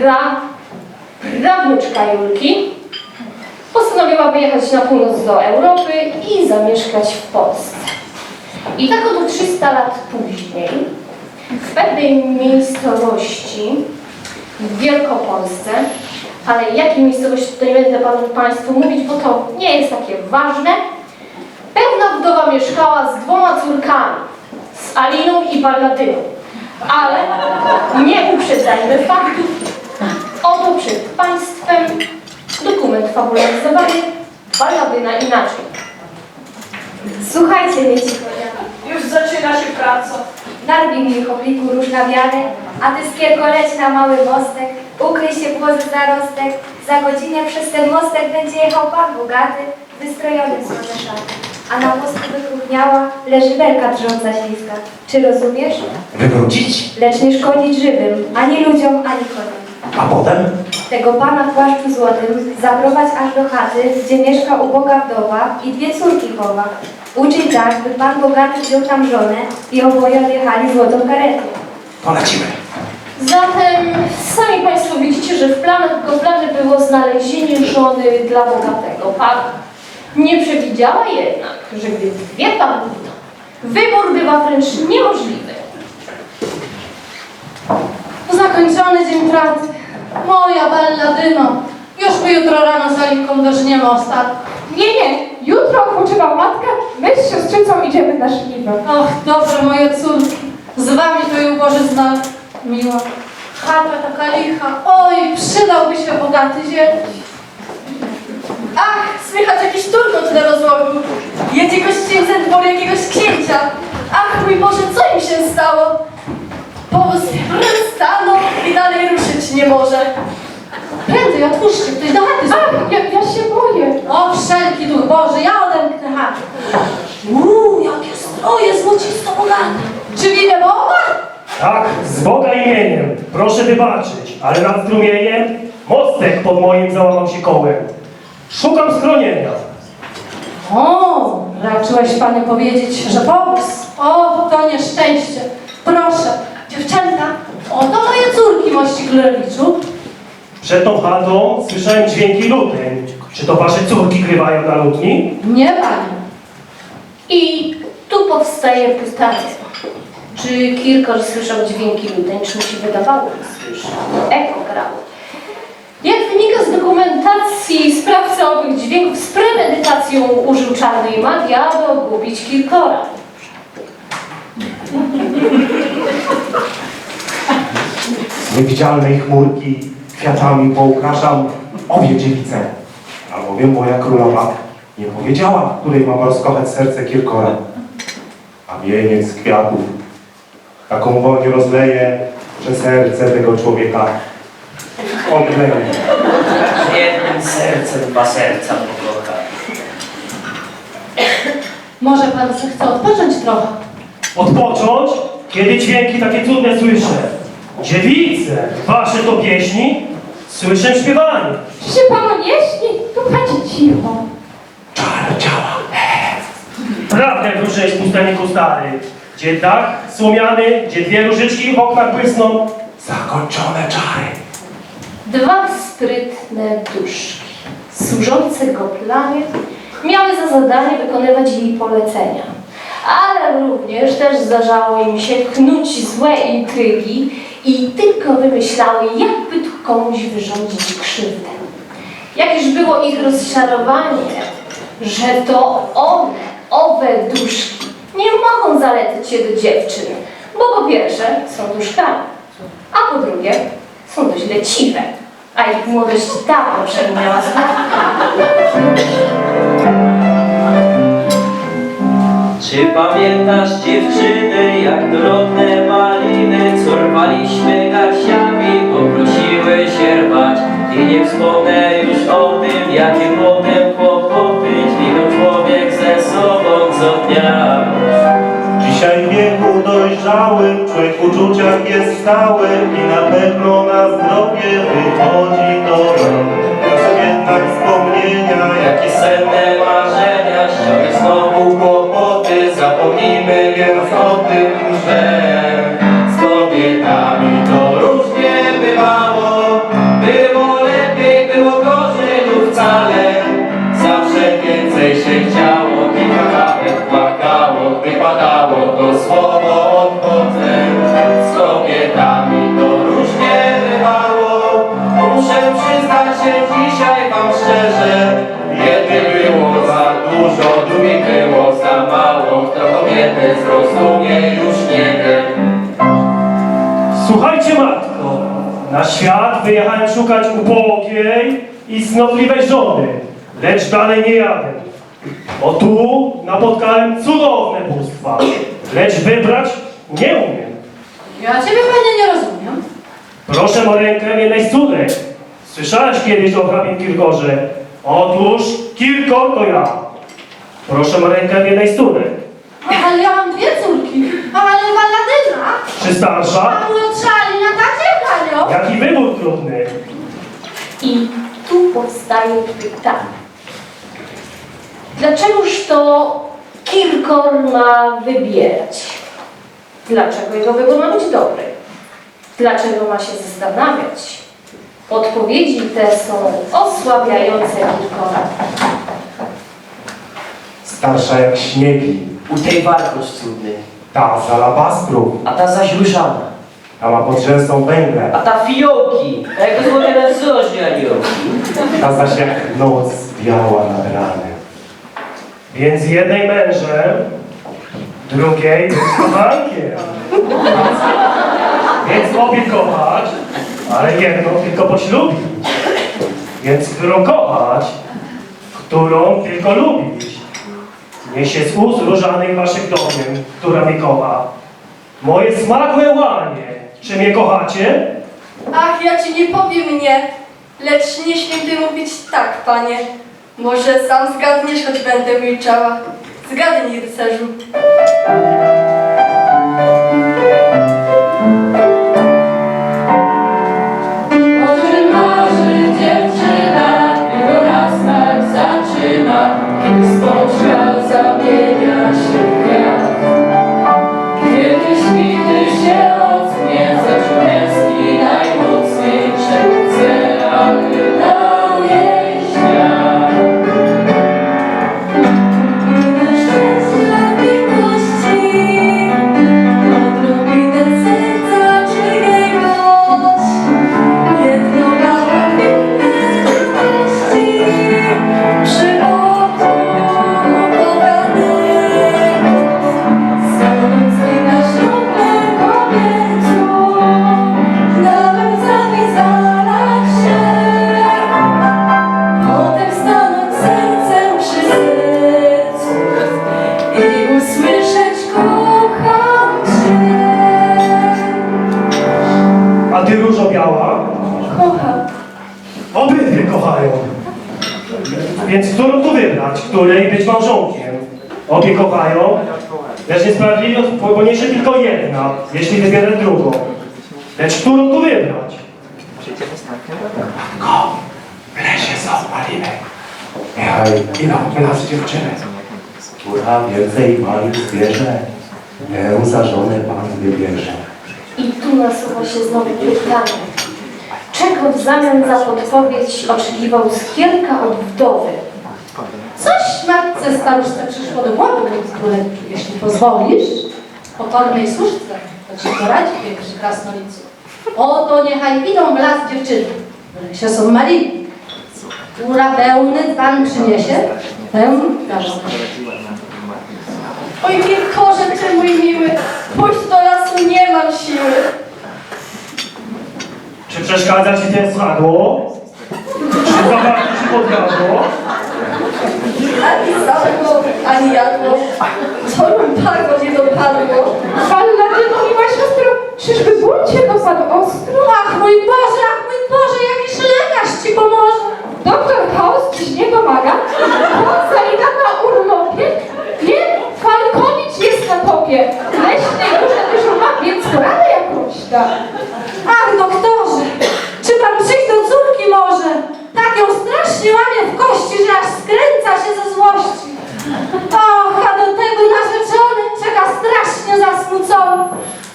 pra, prawnuczka Julki postanowiła wyjechać na północ do Europy i zamieszkać w Polsce. I tak oto 300 lat później w pewnej miejscowości w Wielkopolsce, ale jakiej miejscowości to nie będę Państwu mówić, bo to nie jest takie ważne. Pewna wdowa mieszkała z dwoma córkami, z Aliną i Balladyną. Ale nie uprzedzajmy faktów. Oto przed Państwem dokument fabularyzowany Balladyna inaczej. Słuchajcie, wiecie konia. Już zaczyna się praca. Narwij mi chopliku róż na wiarę, a ty skierko leć na mały mostek, ukryj się w łozy zarostek, za godzinę przez ten mostek będzie jechał pan bogaty, wystrojony w złote szaty. A na mostku wykrówniała leży belka drżąca śliska. Czy rozumiesz? Wywrócić, Lecz nie szkodzić żywym, ani ludziom, ani koniom. A potem Tego pana w płaszczu złotym zaprowadź aż do chaty, gdzie mieszka uboga wdowa i dwie córki chowa. Uczyj tak, by pan bogaty wziął tam żonę i oboje odjechali złotą karetą. polecimy. Zatem sami Państwo widzicie, że w planach tego planu było znalezienie żony dla bogatego pana. Nie przewidziała jednak, że gdy dwie domu, wybór bywa wręcz niemożliwy. Zakończony dzień pracy. Moja balladyno. Już my jutro rano z Alinką weźmiemy ostatnio. Nie, nie, jutro odpoczywa matka, my z siostrzycą idziemy na żniwo. Och, dobre moje córki. Z wami to i ubożyzna miła. Chata taka licha. Oj, przydałby się bogaty ziel. Ach, słychać jakiś turkot na rozłogu. Jedzie gościńcem dworu jakiegoś księcia. Ach, mój Boże, co im się stało? Powóz stanął i dalej ruszyć nie może. Prędzej, otwórzcie, ktoś do chaty Ach, ja, ja się boję. o, wszelki duch Boży, ja odemknę chatę. Uuu, jakie stroje złocisto bogate. Czy winę Boga? Tak, z Boga imieniem. Proszę wybaczyć, ale nad strumieniem mostek pod moim załamał się kołem. Szukam schronienia. O, raczyłeś panie powiedzieć, że powóz. O, to nieszczęście. Proszę, dziewczęta, oto moje córki, mości królewiczu. Przed tą chatą słyszałem dźwięki luteń. Czy to wasze córki grywają na lutni? Nie, panie. I tu powstaje pytanie. Czy Kirkor słyszał dźwięki luteń, czy mu się wydawało, że słyszał? Eko grało. Jak wynika z dokumentacji, sprawca owych dźwięków z premedytacją użył czarnej magii, aby ogłupić Kirkora. Z niewidzialnej chmurki kwiatami poukraszam obie dziewice. Albowiem moja królowa nie powiedziała, w której mam rozkochać serce Kirkora. A wieniec kwiatów taką woń rozleje, że serce tego człowieka odleje. Z jednym sercem dwa serca pokocha. Może pan chce odpocząć trochę? Odpocząć? Kiedy dźwięki takie cudne słyszę? Dziewice, wasze to pieśni? Słyszę śpiewanie. Czy się panu nie śni? Tu będzie cicho. Czar działa. Prawdę wróżyłeś pustaniku stary. Gdzie dach słomiany, gdzie dwie różyczki w oknach błysną. Zakończone czary. Dwa sprytne duszki, służące go planie, miały za zadanie wykonywać jej polecenia. Ale również też zdarzało im się knuć złe intrygi i tylko wymyślały, jakby tu komuś wyrządzić krzywdę. Jakież było ich rozczarowanie, że to one, owe duszki, nie mogą zalecać się do dziewczyn, bo po pierwsze są duszkami, a po drugie są dość leciwe, a ich młodość dawno przeminęła Czy pamiętasz dziewczyny, jak drobne maliny, co rwaliśmy garściami, poprosiły się rwać i nie wspomnę już o tym, jakie potem kłopoty dźwigał człowiek ze sobą co dnia. Dzisiaj w wieku dojrzałym człowiek w uczuciach jest stały i na pewno na zdrowie wychodzi do rąk. To jednak wspomnienia, jakie Senne marzenia, ściągnie znowu kłopoty, zapomnijmy więc o tym, że zrozumie, już nie wiem. Słuchajcie, matko, na świat wyjechałem szukać ubogiej i cnotliwej żony, lecz dalej nie jadę. O tu napotkałem cudowne bóstwa, lecz wybrać nie umiem. Ja ciebie panie nie rozumiem. Proszę o rękę jednej z córek. Słyszałeś kiedyś o hrabim Kirkorze? Otóż Kirkor to ja. Proszę o rękę jednej z córek. Ale ja mam dwie córki. Ale Waladyna, Czy starsza? a młodsza Alina tak Hanio. Jaki wybór trudny. I tu powstaje pytanie. Dlaczegoż to Kirkor ma wybierać? Dlaczego jego wybór ma być dobry? Dlaczego ma się zastanawiać? Odpowiedzi te są osłabiające Kirkora. Starsza jak śniegi, U tej warkosz cudny, ta z alabastru, a ta zaś różana, ta ma pod rzęsą węgle, a ta fiołki, a jak złote na wzrośnie ta zaś jak noc biała nad ranem. Więc jednej mężem, drugiej być kochankiem. Więc obie kochać, ale jedną tylko poślubić. Więc którą kochać, którą tylko lubić. Niech się z ust różanych waszych dowiem, która mnie kocha. Moje smagłe łanie, czy mnie kochacie? Ach, ja ci nie powiem nie, lecz nie śmiem ty mówić tak, panie. Może sam zgadniesz, choć będę milczała. Zgadnij, rycerzu. Więc którą tu wybrać? Której być małżonkiem? Obie kochają, lecz niesprawiedliwość poniesie tylko jedna, jeśli wybierę drugą. Lecz którą tu wybrać? Ko, w lesie maliny. Niechaj idą by nas dziewczyny. Która więcej malin zbierze, tę za żonę pan wybierze. I tu nasuwa się znowu pytanie. Czego w zamian za podpowiedź oczekiwał Skierka od wdowy? Coś matce staruszce przyszło do głowy, królewiczu, jeśli pozwolisz. Pokornej służce, to ci poradzi pierwszy krasnolicu. Oto niechaj idą w las dziewczyny. Lesie są maliny. Która pełny dzban przyniesie, tę darzą. Oj, Kirkorze, ty mój miły, pójść do lasu nie mam siły. Czy przeszkadza ci ten sadło? Czy zawarcie ci podgadło? Ani sadło, ani jadło. Co lumpago nie dopadło. Balladyno, miła siostro, czyżby ból cię dopadł ostro? Ach, mój Boże, ach, mój Boże, jakiś lekarz ci pomoże. Doktor Chaos dziś nie pomaga? Salina na urlopie? Nie, Falkowicz jest na topie. Leśnej róże dyżur ma, więc poradę jakąś da. Ach, doktorze, czy pan przyjść do córki może? Tak ją strasznie łamie w kości, że aż skręca się ze złości. Och, a do tego narzeczony czeka strasznie zasmucony.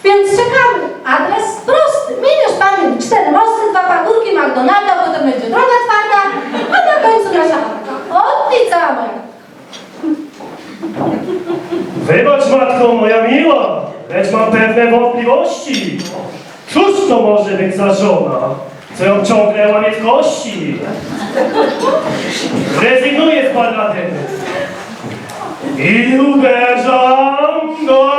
Więc czekamy. Adres prosty. Miniesz panie cztery mosty, dwa pagórki McDonalda, potem będzie droga twarda, a na końcu nasza chatka. Od i cała moja. Wybacz matko moja miła, lecz pewne wątpliwości. Cóż to może być za żona, co ją ciągle łamie w kości? Rezygnuję z balladyny i uderzam do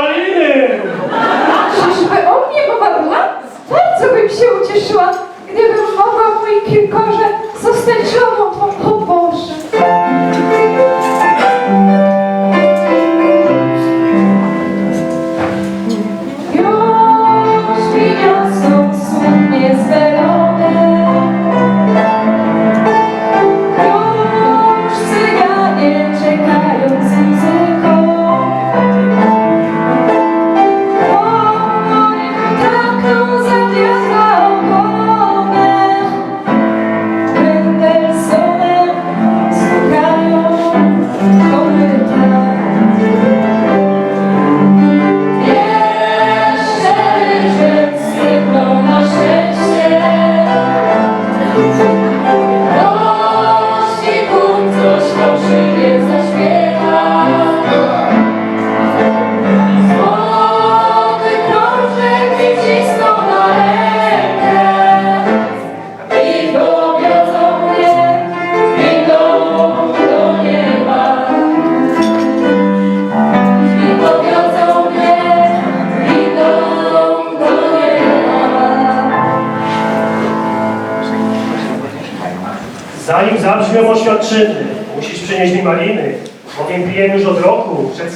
Zanim zabrzmią oświadczyny, musisz przynieść mi maliny, bowiem piję już od roku, przed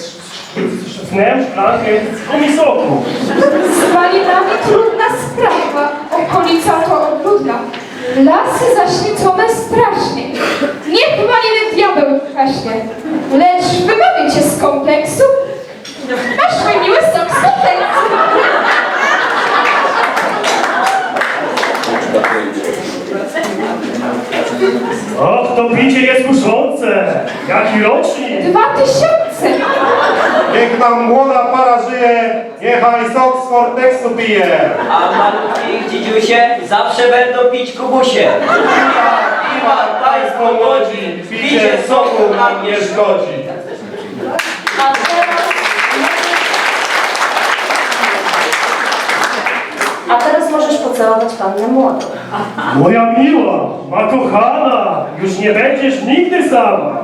snem szklankę gumisoku. Z malinami trudna sprawa, okolica to odludna. Lasy zaświecone strasznie. Niech maliny diabeł kaśnie. Lecz wybawię cię z kompleksu. Masz mój miły sok z kompleksu. Och, to picie jest kuszące! Jaki rocznik! Dwa tysiące. Niech nam młoda para żyje, niechaj sok z Forteksu pije. A malutki dzidziusie zawsze będą pić kubusie. Piwa, piwa, państwo młodzi, picie soku nam nie szkodzi. A teraz, A teraz możesz pocałować pannę młodą. Moja miła, ma kochana, już nie będziesz nigdy sama.